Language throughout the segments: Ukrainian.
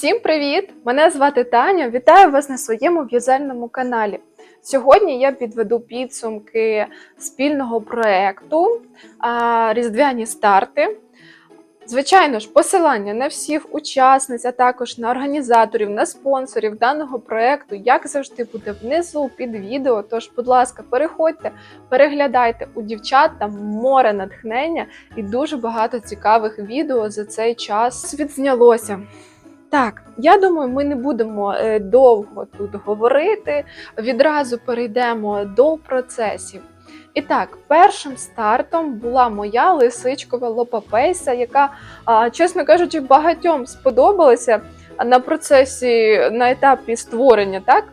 Всім привіт! Мене звати Таня. Вітаю вас на своєму в'язальному каналі. Сьогодні я підведу підсумки спільного проекту Різдвяні старти. Звичайно ж, посилання на всіх учасниць, а також на організаторів, на спонсорів даного проекту, як завжди, буде внизу під відео. Тож, будь ласка, переходьте, переглядайте у дівчат там море натхнення і дуже багато цікавих відео за цей час відзнялося. Так, я думаю, ми не будемо е, довго тут говорити. Відразу перейдемо до процесів. І так, першим стартом була моя лисичкова лопапейса, яка, чесно кажучи, багатьом сподобалася на процесі на етапі створення, так?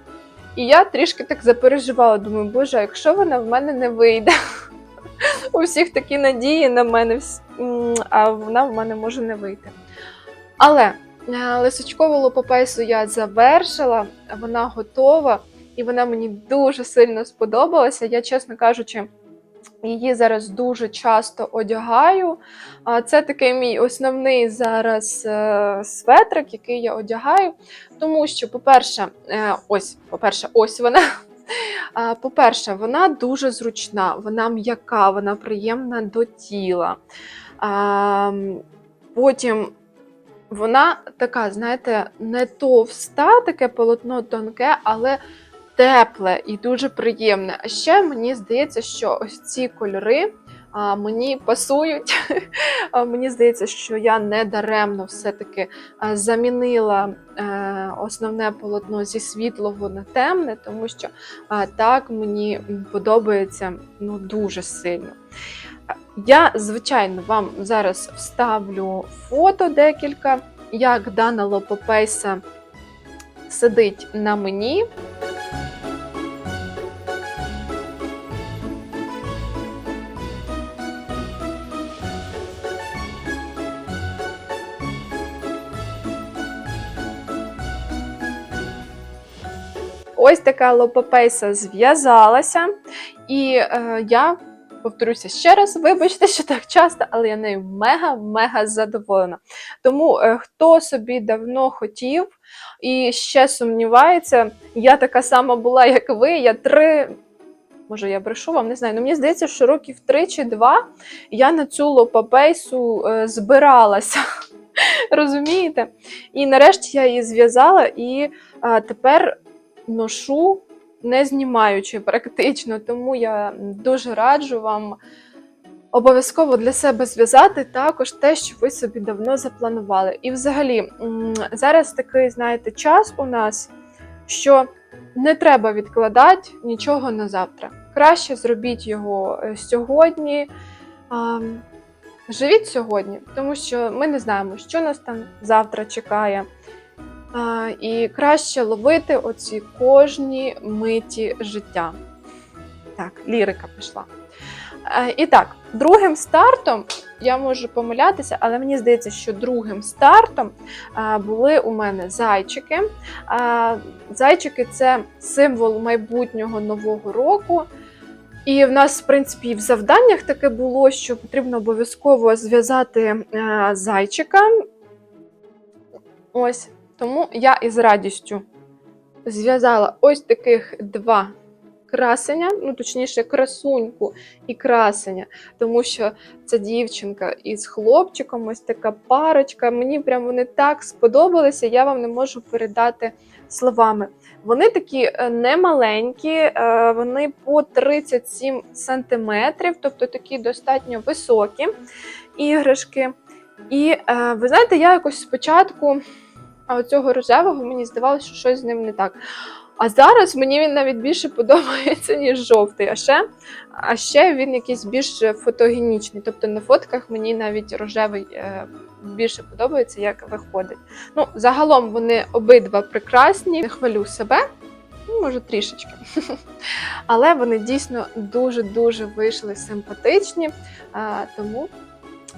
І я трішки так запереживала. Думаю, боже, якщо вона в мене не вийде. У всіх такі надії на мене, а вона в мене може не вийти. Але е, лисичкову лопапейсу я завершила, вона готова, і вона мені дуже сильно сподобалася. Я, чесно кажучи, її зараз дуже часто одягаю. Це такий мій основний зараз е, светрик, який я одягаю. Тому що, по-перше, е, ось, по-перше, ось вона. По-перше, вона дуже зручна, вона м'яка, вона приємна до тіла. Потім вона така, знаєте, не товста, таке полотно тонке, але тепле і дуже приємне. А ще мені здається, що ось ці кольори а, мені пасують. Мені здається, що я не даремно все-таки замінила е, основне полотно зі світлого на темне, тому що так мені подобається ну, дуже сильно. Я, звичайно, вам зараз вставлю фото декілька, як дана лопопейса сидить на мені. Ось така лопопейса зв'язалася, і е, я повторюся ще раз, вибачте, що так часто, але я нею мега-мега задоволена. Тому е, хто собі давно хотів і ще сумнівається, я така сама була, як ви. Я три. Може, я брешу вам, не знаю. Ну, мені здається, що років три чи два я на цю лопапейсу е, збиралася. Розумієте? І нарешті я її зв'язала, і е, тепер ношу не знімаючи практично, тому я дуже раджу вам обов'язково для себе зв'язати також те, що ви собі давно запланували. І взагалі, зараз такий, знаєте, час у нас, що не треба відкладати нічого на завтра. Краще зробіть його е, сьогодні. Живіть сьогодні, тому що ми не знаємо, що нас там завтра чекає. І краще ловити оці кожні миті життя. Так, лірика пішла. Е, І так, другим стартом, я можу помилятися, але мені здається, що другим стартом були у мене зайчики. Зайчики це символ майбутнього нового року. І в нас, в принципі, в завданнях таке було, що потрібно обов'язково зв'язати е, зайчика. Ось тому я із радістю зв'язала ось таких два красення, ну точніше, красуньку і красення, тому що ця дівчинка із хлопчиком, ось така парочка. Мені прям вони так сподобалися, я вам не можу передати словами. Вони такі е, не маленькі, е, вони по 37 сантиметрів, тобто такі достатньо високі іграшки. І е, ви знаєте, я якось спочатку а оцього рожевого мені здавалося, що щось з ним не так. А зараз мені він навіть більше подобається, ніж жовтий. А ще, а ще він якийсь більш фотогенічний. Тобто на фотках мені навіть рожевий е, більше подобається, як виходить. Ну, загалом вони обидва прекрасні, не хвалю себе. Ну, може, трішечки. Але вони дійсно дуже-дуже вийшли симпатичні. Тому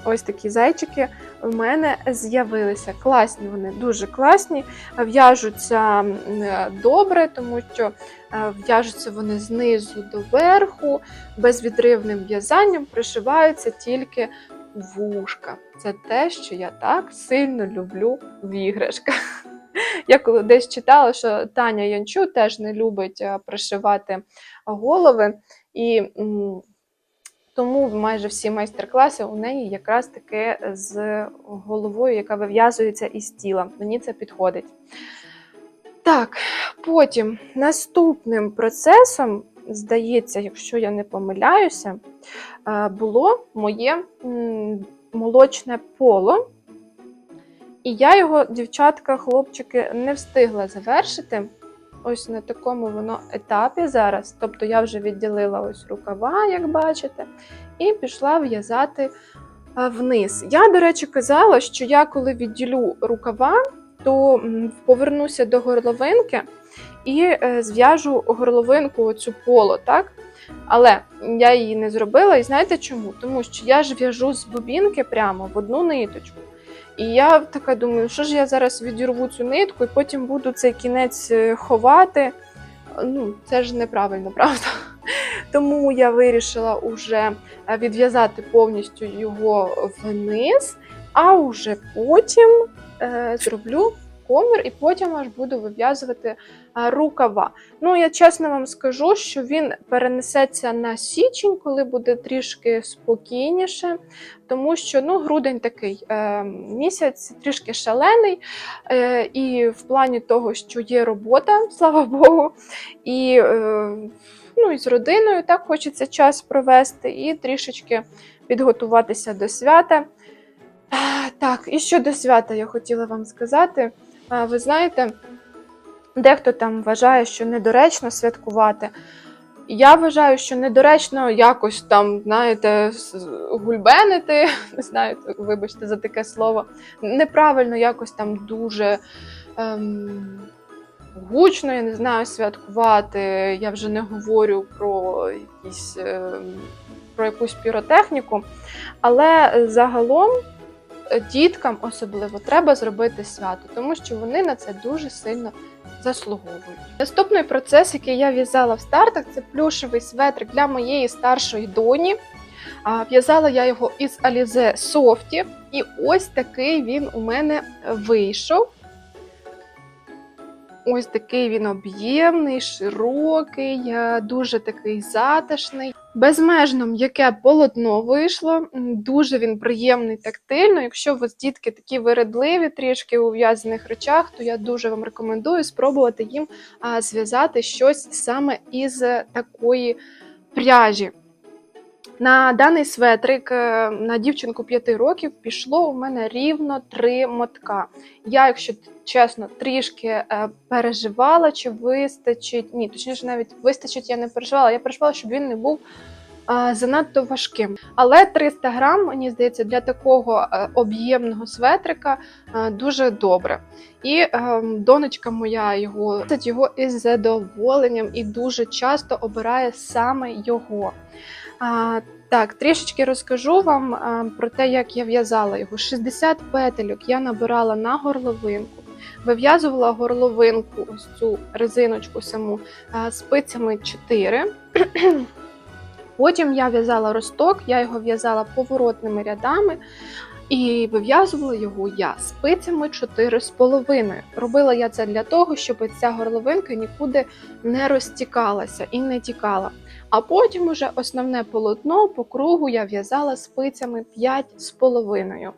ось такі зайчики у мене з'явилися. Класні вони, дуже класні. В'яжуться добре, тому що е, в'яжуться вони знизу до верху, безвідривним в'язанням пришиваються тільки вушка. Це те, що я так сильно люблю в іграшках. Я коли десь читала, що Таня Янчу теж не любить е, пришивати голови, і тому майже всі майстер-класи у неї якраз таки з головою, яка вив'язується із тіла. Мені це підходить. Так, потім наступним процесом, здається, якщо я не помиляюся, е, було моє молочне поло. І я його, дівчатка, хлопчики, не встигла завершити. Ось на такому воно етапі зараз. Тобто я вже відділила ось рукава, як бачите, і пішла в'язати вниз. Я, до речі, казала, що я коли відділю рукава, то повернуся до горловинки і е, зв'яжу горловинку оцю поло, так? Але я її не зробила, і знаєте чому? Тому що я ж в'яжу з бобінки прямо в одну ниточку. І я така думаю, що ж я зараз відірву цю нитку і потім буду цей кінець е, ховати. Ну, це ж неправильно, правда? Тому я вирішила уже е, відв'язати повністю його вниз, а вже потім е, зроблю комір і потім аж буду вив'язувати е, рукава. Ну, я чесно вам скажу, що він перенесеться на січень, коли буде трішки спокійніше, тому що ну, грудень такий е, місяць трішки шалений, е, і в плані того, що є робота, слава Богу, і, е, ну, і з родиною так хочеться час провести і трішечки підготуватися до свята. Так, і щодо свята я хотіла вам сказати. Ви знаєте, дехто там вважає, що недоречно святкувати. Я вважаю, що недоречно якось там, знаєте, гульбенити, не знаю, вибачте за таке слово. Неправильно якось там дуже ем, гучно, я не знаю, святкувати. Я вже не говорю про якісь ем, про якусь піротехніку. Але загалом діткам особливо треба зробити свято, тому що вони на це дуже сильно заслуговують. Наступний процес, який я в'язала в стартах, це плюшевий светрик для моєї старшої доні. В'язала я його із Alize Softy, і ось такий він у мене вийшов. Ось такий він об'ємний, широкий, е, дуже такий затишний. Безмежно м'яке полотно вийшло. Дуже він приємний тактильно. Якщо у вас дітки такі виридливі, трішки у в'язаних речах, то я дуже вам рекомендую спробувати їм зв'язати щось саме із е, такої пряжі. На даний светрик е, на дівчинку 5 років пішло у мене рівно 3 мотка. Я, якщо чесно, трішки е, переживала, чи вистачить. Ні, точніше, навіть вистачить, я не переживала. Я переживала, щоб він не був е, занадто важким. Але 300 грам, мені здається, для такого об'ємного светрика дуже добре. І донечка моя його його із задоволенням і дуже часто обирає саме його. Так, трішечки розкажу вам про те, як я в'язала його. 60 петельок я набирала на горловинку, вив'язувала горловинку, ось цю резиночку саму спицями 4. Потім я в'язала росток, я його в'язала поворотними рядами. І вив'язувала його я спицями 4,5. Робила я це для того, щоб ця горловинка нікуди не розтікалася і не тікала. А потім уже основне полотно по кругу я в'язала спицями 5,5.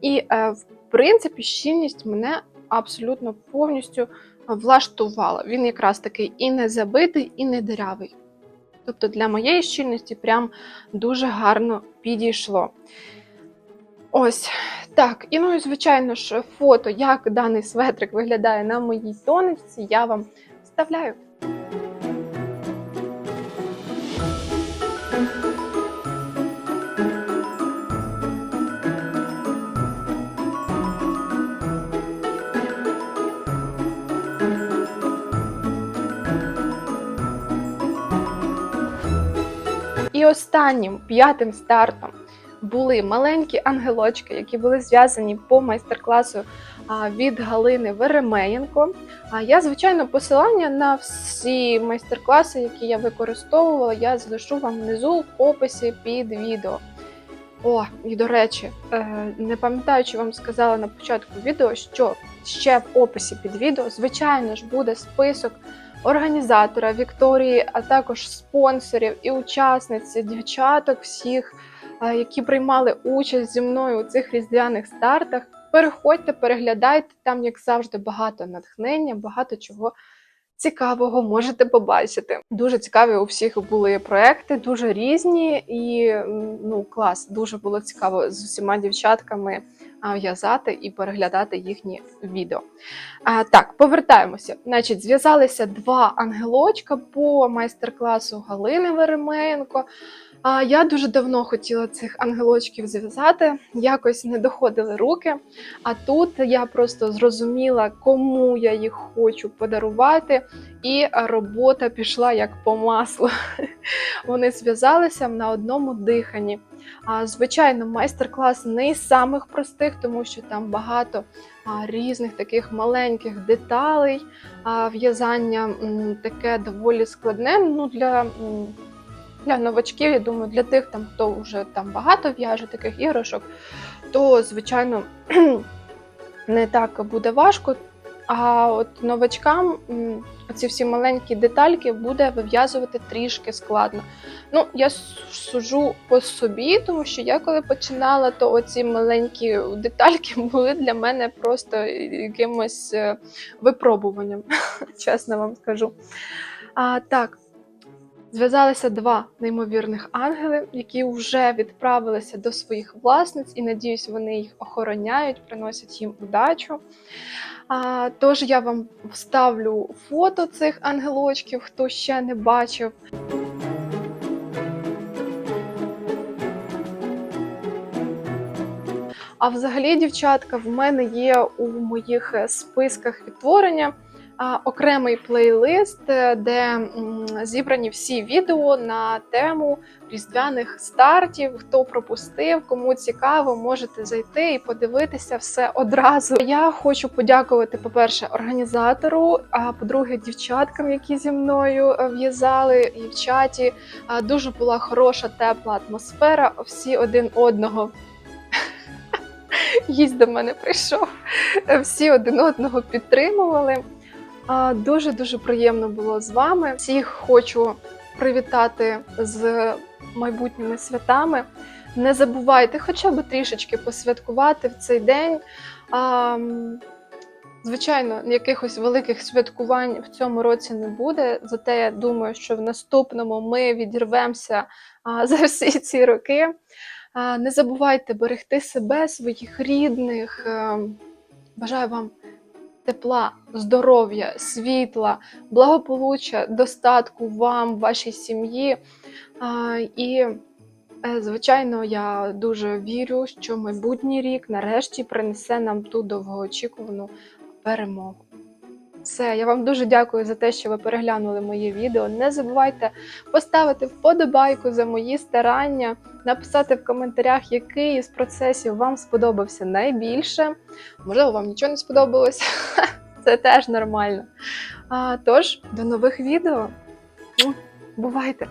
І, е, в принципі, щільність мене абсолютно повністю влаштувала. Він якраз такий і не забитий, і не дирявий. Тобто для моєї щільності прям дуже гарно підійшло. Ось так. І ну і звичайно ж, фото, як даний светрик виглядає на моїй тонечці, я вам вставляю. Останнім п'ятим стартом були маленькі ангелочки, які були зв'язані по майстер-класу від Галини Веремеєнко. Я, звичайно, посилання на всі майстер-класи, які я використовувала, я залишу вам внизу в описі під відео. О, і до речі, е, не пам'ятаю, чи вам сказала на початку відео, що ще в описі під відео. Звичайно ж, буде список організатора Вікторії, а також спонсорів і учасниць, дівчаток, всіх, які приймали участь зі мною у цих різдвяних стартах. Переходьте, переглядайте там, як завжди, багато натхнення, багато чого цікавого можете побачити. Дуже цікаві у всіх були проекти, дуже різні і ну клас. Дуже було цікаво з усіма дівчатками в'язати і переглядати їхні відео. А, так, повертаємося. Значить, зв'язалися два ангелочка по майстер-класу Галини Веременко. Я дуже давно хотіла цих ангелочків зв'язати, якось не доходили руки. А тут я просто зрозуміла, кому я їх хочу подарувати, і робота пішла як по маслу. Вони зв'язалися на одному диханні. Звичайно, майстер-клас не із самих простих, тому що там багато різних таких маленьких деталей. В'язання таке доволі складне. Ну, для, для новачків, я думаю, для тих, там, хто вже там багато в'яже таких іграшок, то, звичайно, не так буде важко. А от новачкам м, оці всі маленькі детальки буде вив'язувати трішки складно. Ну, я сужу по собі, тому що я коли починала, то оці маленькі детальки були для мене просто якимось е, випробуванням, чесно вам скажу. А, так, зв'язалися два неймовірних ангели, які вже відправилися до своїх власниць, і надіюсь, вони їх охороняють, приносять їм удачу. А, тож я вам вставлю фото цих ангелочків, хто ще не бачив. А взагалі, дівчатка, в мене є у моїх списках відтворення окремий плейлист, е, де зібрані всі відео на тему різдвяних стартів. Хто пропустив, кому цікаво, можете зайти і подивитися все одразу. Я хочу подякувати, по-перше, організатору, а по-друге, дівчаткам, які зі мною е, в'язали і в чаті. Дуже була хороша, тепла атмосфера. Всі один одного. Гість до мене прийшов. Всі один одного підтримували. Дуже дуже приємно було з вами. Всіх хочу привітати з майбутніми святами. Не забувайте хоча б трішечки посвяткувати в цей день. Звичайно, якихось великих святкувань в цьому році не буде. Зате я думаю, що в наступному ми відірвемося за всі ці роки. Не забувайте берегти себе, своїх рідних. Е, Бажаю вам тепла, здоров'я, світла, благополуччя, достатку вам, вашій сім'ї. І, е, звичайно, я дуже вірю, що майбутній рік нарешті принесе нам ту довгоочікувану перемогу. Все, я вам дуже дякую за те, що ви переглянули моє відео. Не забувайте поставити вподобайку за мої старання, написати в коментарях, який із процесів вам сподобався найбільше. Можливо, вам нічого не сподобалось. Це теж нормально. А, тож, до нових відео. Ну, Бувайте!